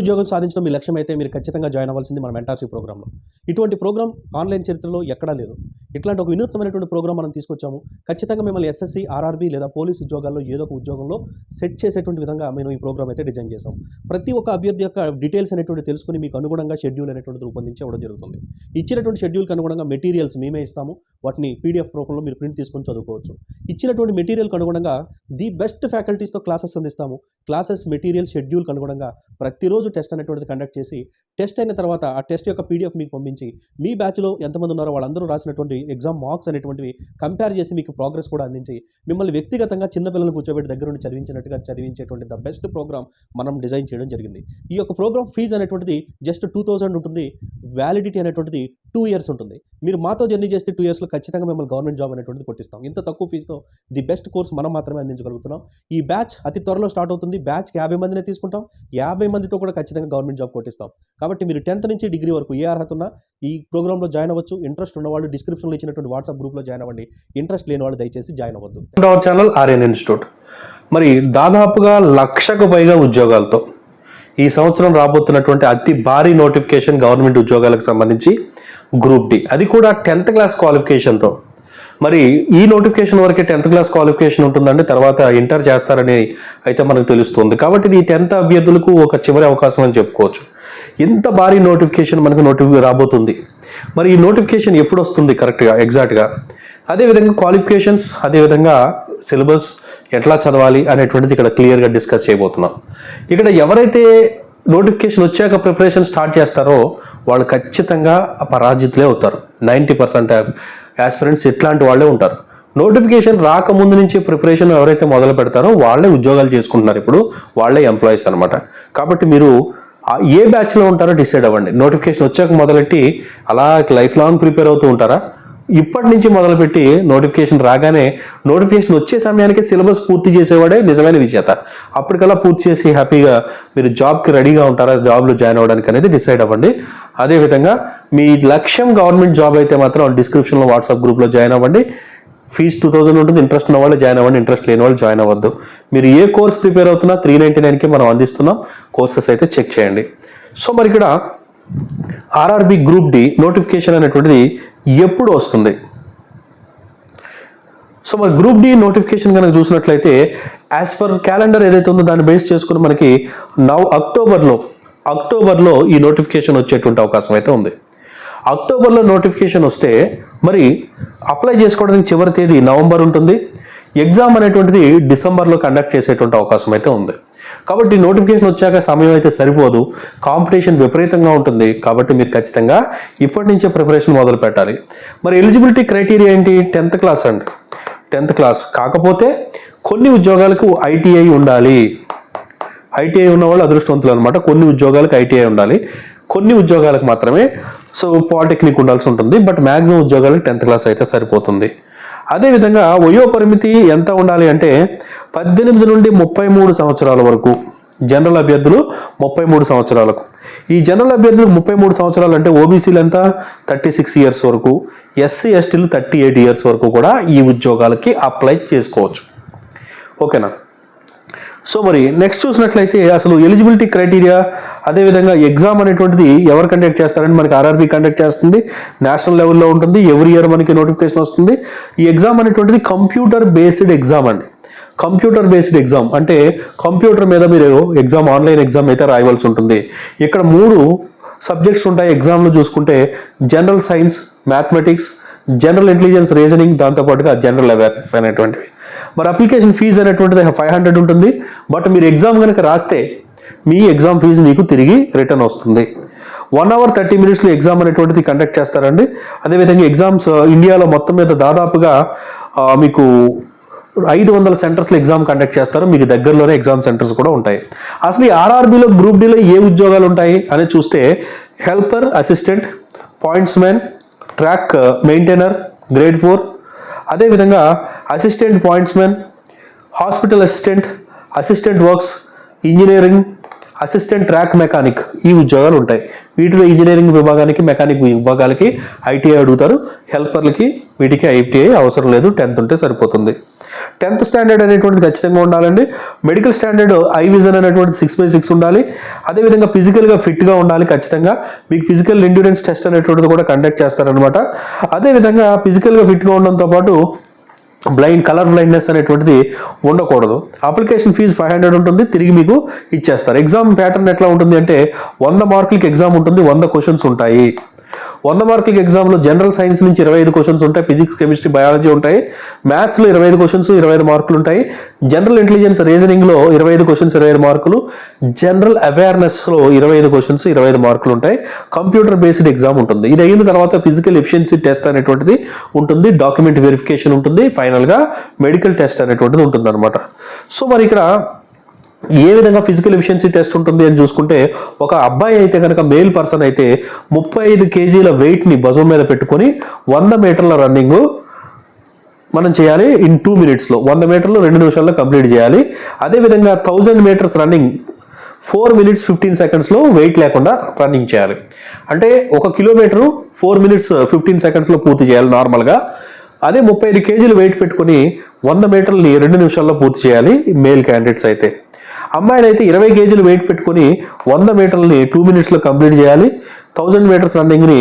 ఉద్యోగం సాధించడం మీ లక్ష్యం అయితే మీరు ఖచ్చితంగా జాయిన్ అవ్వాల్సింది మన మెంటార్షిప్ ప్రోగ్రామ్లో ఇటువంటి ప్రోగ్రామ్ ఆన్లైన్ చరిత్రలో ఎక్కడా లేదు. ఇట్లాంటి ఒక వినూత్నమైనటువంటి ప్రోగ్రామ్ మనం తీసుకొచ్చాము. ఖచ్చితంగా మిమ్మల్ని ఎస్ఎస్సి ఆర్ఆర్బీ లేదా పోలీస్ ఉద్యోగాల్లో ఏదో ఒక ఉద్యోగంలో సెట్ చేసేటువంటి విధంగా మేము ఈ ప్రోగ్రామ్ అయితే డిజైన్ చేసాం ప్రతి ఒక్క అభ్యర్థి యొక్క డీటెయిల్స్ అనేటువంటి తెలుసుకుని మీకు అనుగుణంగా షెడ్యూల్ అనేటువంటిది రూపొందించి ఇవ్వడం జరుగుతుంది. ఇచ్చినటువంటి షెడ్యూల్కి అనుగుణంగా మెటీరియల్స్ మేమే ఇస్తాము. వాటిని పీడిఎఫ్ రూపంలో మీరు ప్రింట్ తీసుకొని చదువుకోవచ్చు. ఇచ్చినటువంటి మెటీరియల్కి అనుగుణంగా ది బెస్ట్ ఫ్యాకల్టీస్తో క్లాసెస్ అందిస్తాము. క్లాసెస్ మెటీరియల్ షెడ్యూల్కి అనుగుణంగా ప్రతిరోజు టెస్ట్ అనేటువంటిది కండక్ట్ చేసి టెస్ట్ అయిన తర్వాత ఆ టెస్ట్ యొక్క పీడిఎఫ్ మీకు పంపించి మీ బ్యాచ్లో ఎంతమంది ఉన్నారో వాళ్ళందరూ రాసినటువంటి ఎగ్జామ్ మార్క్స్ అనేటువంటివి కంపేర్ చేసి మీకు ప్రోగ్రెస్ కూడా అందించి మిమ్మల్ని వ్యక్తిగతంగా చిన్నపిల్లలు కూర్చోబెట్టి దగ్గర నుండి చదివించినట్టుగా చదివించేటువంటి ద బెస్ట్ ప్రోగ్రామ్ మనం డిజైన్ చేయడం జరిగింది. ఈ యొక్క ప్రోగ్రామ్ ఫీజు అనేటువంటిది జస్ట్ టూ థౌసండ్ ఉంటుంది. వ్యాలిడిటీ అనేటువంటిది టూ ఇయర్స్ ఉంటుంది. మీరు మాతో జర్నీ చేస్తే టూ ఇయర్స్లో ఖచ్చితంగా మిమ్మల్ని గవర్నమెంట్ జాబ్ అనేటువంటిది కొట్టిస్తాం. ఇంత తక్కువ ఫీజుతో ది బెస్ట్ కోర్స్ మనం మాత్రమే అందించగలుగుతున్నాం. ఈ బ్యాచ్ అతి త్వరలో స్టార్ట్ అవుతుంది. బ్యాచ్కి యాభై మందినే తీసుకుంటాం. యాభై మందితో కూడా ఖచ్చితంగా గవర్నమెంట్ జాబ్ కొట్టిస్తాం. కాబట్టి మీరు టెన్త్ నుంచి డిగ్రీ వరకు ఏ అర్హత ఉన్నా ఈ ప్రోగ్రామ్లో జాయిన్ అవ్వచ్చు. ఇంట్రెస్ట్ ఉన్న వాళ్ళు డిస్క్రిప్షన్లో ఇచ్చినటువంటి వాట్సాప్ గ్రూప్లో జాయిన్ అవ్వండి. ఇంట్రెస్ట్ లేని వాళ్ళు దయచేసి జాయిన్ అవ్వద్దు. ఛానల్ ఆర్యన్ ఇన్స్టిట్యూట్ మరి దాదాపుగా లక్షకు పైగా ఉద్యోగాలతో ఈ సంవత్సరం రాబోతున్నటువంటి అతి భారీ నోటిఫికేషన్ గవర్నమెంట్ ఉద్యోగాలకు సంబంధించి గ్రూప్ డి. అది కూడా టెన్త్ క్లాస్ క్వాలిఫికేషన్తో. మరి ఈ నోటిఫికేషన్ వరకే టెన్త్ క్లాస్ క్వాలిఫికేషన్ ఉంటుందండి తర్వాత ఇంటర్ చేస్తారని అయితే మనకు తెలుస్తుంది. కాబట్టి ఇది టెన్త్ అభ్యర్థులకు ఒక చివరి అవకాశం అని చెప్పుకోవచ్చు. ఇంత భారీ నోటిఫికేషన్ మనకు నోటిఫి రాబోతుంది. మరి ఈ నోటిఫికేషన్ ఎప్పుడు వస్తుంది కరెక్ట్గా ఎగ్జాక్ట్గా? అదేవిధంగా క్వాలిఫికేషన్స్ అదేవిధంగా సిలబస్ ఎట్లా చదవాలి అనేటువంటిది ఇక్కడ క్లియర్గా డిస్కస్ చేయబోతున్నాం. ఇక్కడ ఎవరైతే నోటిఫికేషన్ వచ్చాక ప్రిపరేషన్ స్టార్ట్ చేస్తారో వాళ్ళు ఖచ్చితంగా పరాజితులే అవుతారు. నైంటీ పర్సెంట్ యాస్పిరెంట్స్ ఇట్లాంటి వాళ్ళే ఉంటారు. నోటిఫికేషన్ రాకముందు నుంచి ప్రిపరేషన్ ఎవరైతే మొదలు పెడతారో వాళ్ళే ఉద్యోగాలు చేసుకుంటున్నారు ఇప్పుడు వాళ్ళే ఎంప్లాయీస్ అనమాట కాబట్టి మీరు ఆ ఏ బ్యాచ్లో ఉంటారో డిసైడ్ అవ్వండి. నోటిఫికేషన్ వచ్చాక మొదలెట్టి అలా లైఫ్ లాంగ్ ప్రిపేర్ అవుతూ ఉంటారా? ఇప్పటి నుంచి మొదలుపెట్టి నోటిఫికేషన్ రాగానే నోటిఫికేషన్ వచ్చే సమయానికి సిలబస్ పూర్తి చేసేవాడే నిజమైన విజేత. అప్పటికల్లా పూర్తి చేసి హ్యాపీగా మీరు జాబ్కి రెడీగా ఉంటారా జాబ్లో జాయిన్ అవ్వడానికి అనేది డిసైడ్ అవ్వండి. అదేవిధంగా మీ లక్ష్యం గవర్నమెంట్ జాబ్ అయితే మాత్రం డిస్క్రిప్షన్లో వాట్సాప్ గ్రూప్లో జాయిన్ అవ్వండి. ఫీజ్ టూ థౌసండ్ ఉంటుంది ఇంట్రెస్ట్ ఉన్న వాళ్ళు జాయిన్ అవ్వండి ఇంట్రెస్ట్ లేని వాళ్ళు జాయిన్ అవ్వద్దు. మీరు ఏ కోర్స్ ప్రిపేర్ అవుతున్నా త్రీ నైంటీ నైన్కి మనం అందిస్తున్నాం. కోర్సెస్ అయితే చెక్ చేయండి. సో మరి ఇక్కడ ఆర్ఆర్బి గ్రూప్ డి నోటిఫికేషన్ అనేటువంటిది ఎప్పుడు వస్తుంది? సో మరి గ్రూప్ డి నోటిఫికేషన్ కనుక చూసినట్లయితే యాజ్ పర్ క్యాలెండర్ ఏదైతే ఉందో దాన్ని బేస్ చేసుకుని మనకి నవ్ అక్టోబర్లో అక్టోబర్లో ఈ నోటిఫికేషన్ వచ్చేటువంటి అవకాశం అయితే ఉంది. అక్టోబర్లో నోటిఫికేషన్ వస్తే మరి అప్లై చేసుకోవడానికి చివరి తేదీ నవంబర్ ఉంటుంది. ఎగ్జామ్ అనేటువంటిది డిసెంబర్లో కండక్ట్ చేసేటువంటి అవకాశం అయితే ఉంది. కాబట్టి నోటిఫికేషన్ వచ్చాక సమయం అయితే సరిపోదు. కాంపిటీషన్ విపరీతంగా ఉంటుంది. కాబట్టి మీరు ఖచ్చితంగా ఇప్పటి నుంచే ప్రిపరేషన్ మొదలు పెట్టాలి. మరి ఎలిజిబిలిటీ క్రైటీరియా ఏంటి? టెన్త్ క్లాస్ అండి. Tenth class. కాకపోతే కొన్ని ఉద్యోగాలకు ఐటీఐ ఉండాలి. ఐటీఐ ఉన్న వాళ్ళు అదృష్టవంతులు అనమాట కొన్ని ఉద్యోగాలకు ఐటీఐ ఉండాలి. కొన్ని ఉద్యోగాలకు మాత్రమే. సో పాలిటెక్నిక్ ఉండాల్సి ఉంటుంది. బట్ మ్యాక్సిమం ఉద్యోగాలకు టెన్త్ క్లాస్ అయితే సరిపోతుంది. అదేవిధంగా వయో పరిమితి ఎంత ఉండాలి అంటే పద్దెనిమిది నుండి ముప్పై మూడు సంవత్సరాల వరకు జనరల్ అభ్యర్థులు ముప్పై మూడు సంవత్సరాలకు. ఈ జనరల్ అభ్యర్థులు ముప్పై మూడు సంవత్సరాలు అంటే ఓబీసీలు ఎంత? థర్టీ సిక్స్ ఇయర్స్ వరకు ఎస్సీ ఎస్టీలు థర్టీ ఎయిట్ ఇయర్స్ వరకు కూడా ఈ ఉద్యోగాలకి అప్లై చేసుకోవచ్చు. ఓకేనా? సో మరి నెక్స్ట్ చూసినట్లయితే అసలు ఎలిజిబిలిటీ క్రైటీరియా అదేవిధంగా ఎగ్జామ్ అనేటువంటిది ఎవరు కండక్ట్ చేస్తారని మనకి ఆర్ఆర్బీ కండక్ట్ చేస్తుంది. నేషనల్ లెవెల్లో ఉంటుంది. ఎవ్రీ ఇయర్ మనకి నోటిఫికేషన్ వస్తుంది. ఈ ఎగ్జామ్ అనేటువంటిది కంప్యూటర్ బేస్డ్ ఎగ్జామ్ అండి. కంప్యూటర్ బేస్డ్ ఎగ్జామ్ అంటే కంప్యూటర్ మీద మీరు ఎగ్జామ్ ఆన్లైన్ ఎగ్జామ్ అయితే రాయవలసి ఉంటుంది. ఇక్కడ మూడు సబ్జెక్ట్స్ ఉంటాయి ఎగ్జామ్లో చూసుకుంటే. General science mathematics general intelligence reasoning దాంతోపాటుగా జనరల్ అవేర్నెస్ అనేటువంటివి. మరి అప్లికేషన్ ఫీజు అనేటువంటిది ఫైవ్ హండ్రెడ్ ఉంటుంది. బట్ మీరు ఎగ్జామ్ కనుక రాస్తే మీ ఎగ్జామ్ ఫీజు మీకు తిరిగి రిటర్న్ వస్తుంది. వన్ అవర్ థర్టీ మినిట్స్లో ఎగ్జామ్ అనేటువంటిది కండక్ట్ చేస్తారండి. అదేవిధంగా ఎగ్జామ్స్ uh, ఇండియాలో మొత్తం మీద దాదాపుగా uh, మీకు ఐదు వందల సెంటర్స్లో ఎగ్జామ్ కండక్ట్ చేస్తారు. మీకు దగ్గరలోనే ఎగ్జామ్ సెంటర్స్ కూడా ఉంటాయి. అసలు ఈ ఆర్ఆర్బీలో గ్రూప్ డీలో ఏ ఉద్యోగాలు ఉంటాయి అని చూస్తే helper assistant points man track maintainer grade four అదేవిధంగా assistant pointsmen hospital assistant assistant works engineering assistant track mechanic ఈ ఉద్యోగాలు ఉంటాయి. వీటిలో ఇంజనీరింగ్ విభాగానికి మెకానిక్ విభాగాలకి ఐటీఐ అడుగుతారు. హెల్పర్లకి వీటికి ఐటీఐ అవసరం లేదు. టెన్త్ ఉంటే సరిపోతుంది. టెన్త్ స్టాండర్డ్ అనేటువంటిది ఖచ్చితంగా ఉండాలండి. మెడికల్ స్టాండర్డ్ ఐ విజన్ అనేటువంటిది సిక్స్ బై సిక్స్ ఉండాలి. అదేవిధంగా ఫిజికల్గా ఫిట్గా ఉండాలి ఖచ్చితంగా. మీకు ఫిజికల్ ఎండ్యూరెన్స్ టెస్ట్ అనేటువంటిది కూడా కండక్ట్ చేస్తారనమాట అదేవిధంగా ఫిజికల్గా ఫిట్గా ఉండడంతో పాటు బ్లైండ్ కలర్ బ్లైండ్నెస్ అనేటువంటిది ఉండకూడదు. అప్లికేషన్ ఫీజు ఫైవ్ హండ్రెడ్ ఉంటుంది తిరిగి మీకు ఇచ్చేస్తారు. ఎగ్జామ్ ప్యాటర్న్ ఎట్లా ఉంటుంది అంటే వంద మార్కులకి ఎగ్జామ్ ఉంటుంది వంద క్వశ్చన్స్ ఉంటాయి. వంద మార్కులకి ఎగ్జామ్లో జనరల్ సైన్స్ నుంచి ఇరవై ఐదు క్వశ్చన్స్ ఉంటాయి ఫిజిక్స్ కెమిస్ట్రీ బయాలజీ ఉంటాయి మ్యాథ్స్లో ఇరవై ఐదు క్వశ్చన్స్ ఇరవై ఐదు మార్కులు ఉంటాయి. జనరల్ ఇంటెలిజెన్స్ రీజనింగ్లో ఇరవై ఐదు క్వశ్చన్స్ ఇరవై ఐదు మార్కులు. జనరల్ అవేర్నెస్లో ఇరవై ఐదు క్వశ్చన్స్ ఇరవై ఐదు మార్కులు ఉంటాయి. కంప్యూటర్ బేస్డ్ ఎగ్జామ్ ఉంటుంది. ఇది అయిన తర్వాత ఫిజికల్ ఎఫిషియన్సీ టెస్ట్ అనేటువంటిది ఉంటుంది. డాక్యుమెంట్ వెరిఫికేషన్ ఉంటుంది. ఫైనల్గా మెడికల్ టెస్ట్ అనేటువంటిది ఉంటుంది అనమాట సో మరి ఇక్కడ ఏ విధంగా ఫిజికల్ ఎఫిషియన్సీ టెస్ట్ ఉంటుంది అని చూసుకుంటే ఒక అబ్బాయి అయితే కనుక మేల్ పర్సన్ అయితే ముప్పై ఐదు కేజీల వెయిట్ని భుజం మీద పెట్టుకొని వంద మీటర్ల రన్నింగ్ మనం చేయాలి ఇన్ టూ మినిట్స్లో వంద మీటర్లు రెండు నిమిషాల్లో కంప్లీట్ చేయాలి. అదేవిధంగా thousand metres running four minutes fifteen సెకండ్స్లో వెయిట్ లేకుండా రన్నింగ్ చేయాలి. అంటే ఒక కిలోమీటరు ఫోర్ మినిట్స్ ఫిఫ్టీన్ సెకండ్స్లో పూర్తి చేయాలి నార్మల్గా అదే ముప్పై ఐదు కేజీలు వెయిట్ పెట్టుకుని వంద మీటర్లని రెండు నిమిషాల్లో పూర్తి చేయాలి మేల్ క్యాండిడేట్స్ అయితే. అమ్మాయిలు అయితే ఇరవై కేజీలు వెయిట్ పెట్టుకుని వంద మీటర్లని టూ మినిట్స్లో కంప్లీట్ చేయాలి. థౌజండ్ మీటర్స్ రన్నింగ్ని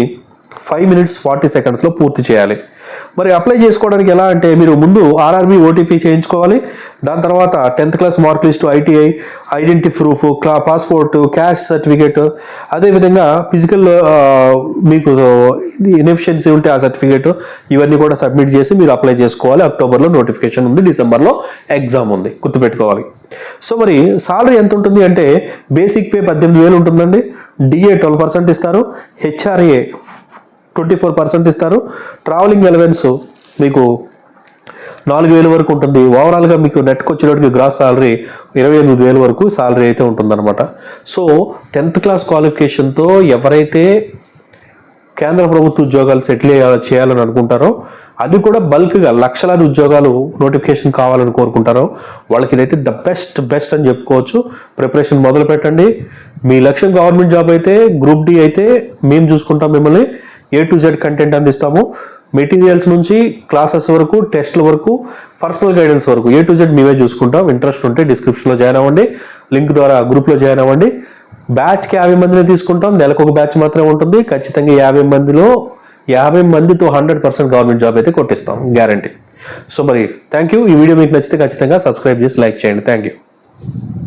ఫైవ్ మినిట్స్ ఫార్టీ సెకండ్స్లో పూర్తి చేయాలి. మరి అప్లై చేసుకోవడానికి ఎలా అంటే మీరు ముందు ఆర్ఆర్బి ఓటీపీ చేయించుకోవాలి. దాని తర్వాత tenth class mark list ITI identity proof క్లా పాస్పోర్టు క్యాష్ సర్టిఫికేట్. అదేవిధంగా ఫిజికల్ మీకు ఇన్ఎఫిషియన్సీ ఉంటే ఆ సర్టిఫికేట్ ఇవన్నీ కూడా సబ్మిట్ చేసి మీరు అప్లై చేసుకోవాలి. అక్టోబర్లో నోటిఫికేషన్ ఉంది డిసెంబర్లో ఎగ్జామ్ ఉంది గుర్తుపెట్టుకోవాలి. సో మరి సాలరీ ఎంత ఉంటుంది అంటే బేసిక్ పే పద్దెనిమిది వేలు ఉంటుందండి. డిఏ ట్వెల్వ్ పర్సెంట్ ఇస్తారు. హెచ్ఆర్ఏ ట్వంటీ ఫోర్ పర్సెంట్ ఇస్తారు. ట్రావెలింగ్ ఎలవెన్స్ మీకు నాలుగు వేలు వరకు ఉంటుంది. ఓవరాల్గా మీకు నెట్కి వచ్చేటప్పటికి గ్రాస్ సాలరీ ఇరవై ఎనిమిది వేలు వరకు సాలరీ అయితే ఉంటుందన్నమాట. సో టెన్త్ క్లాస్ క్వాలిఫికేషన్తో ఎవరైతే కేంద్ర ప్రభుత్వ ఉద్యోగాలు సెటిల్ చేయాలని అనుకుంటారో అది కూడా బల్క్గా లక్షలాది ఉద్యోగాలు నోటిఫికేషన్ కావాలని కోరుకుంటారో వాళ్ళకి ఇదైతే ద బెస్ట్ బెస్ట్ అని చెప్పుకోవచ్చు. ప్రిపరేషన్ మొదలు పెట్టండి మీ లక్ష్యం గవర్నమెంట్ జాబ్ అయితే గ్రూప్ డి అయితే మేము చూసుకుంటాం మిమ్మల్ని. ఏ టు జెడ్ కంటెంట్ అందిస్తాము. మెటీరియల్స్ నుంచి క్లాసెస్ వరకు టెస్ట్ల వరకు పర్సనల్ గైడెన్స్ వరకు. ఏ టు జెడ్ మేమే చూసుకుంటాం. ఇంట్రెస్ట్ ఉంటే డిస్క్రిప్షన్లో జాయిన్ అవ్వండి. లింక్ ద్వారా గ్రూప్లో జాయిన్ అవ్వండి. బ్యాచ్కి యాభై మందిని తీసుకుంటాం. నెలకు ఒక బ్యాచ్ మాత్రమే ఉంటుంది. ఖచ్చితంగా యాభై మందిలో యాభై మందితో హండ్రెడ్ పర్సెంట్ గవర్నమెంట్ జాబ్ అయితే కొట్టిస్తాం. గ్యారంటీ సో మరి థ్యాంక్ యూ ఈ వీడియో మీకు నచ్చితే ఖచ్చితంగా సబ్స్క్రైబ్ చేసి లైక్ చేయండి. Thank you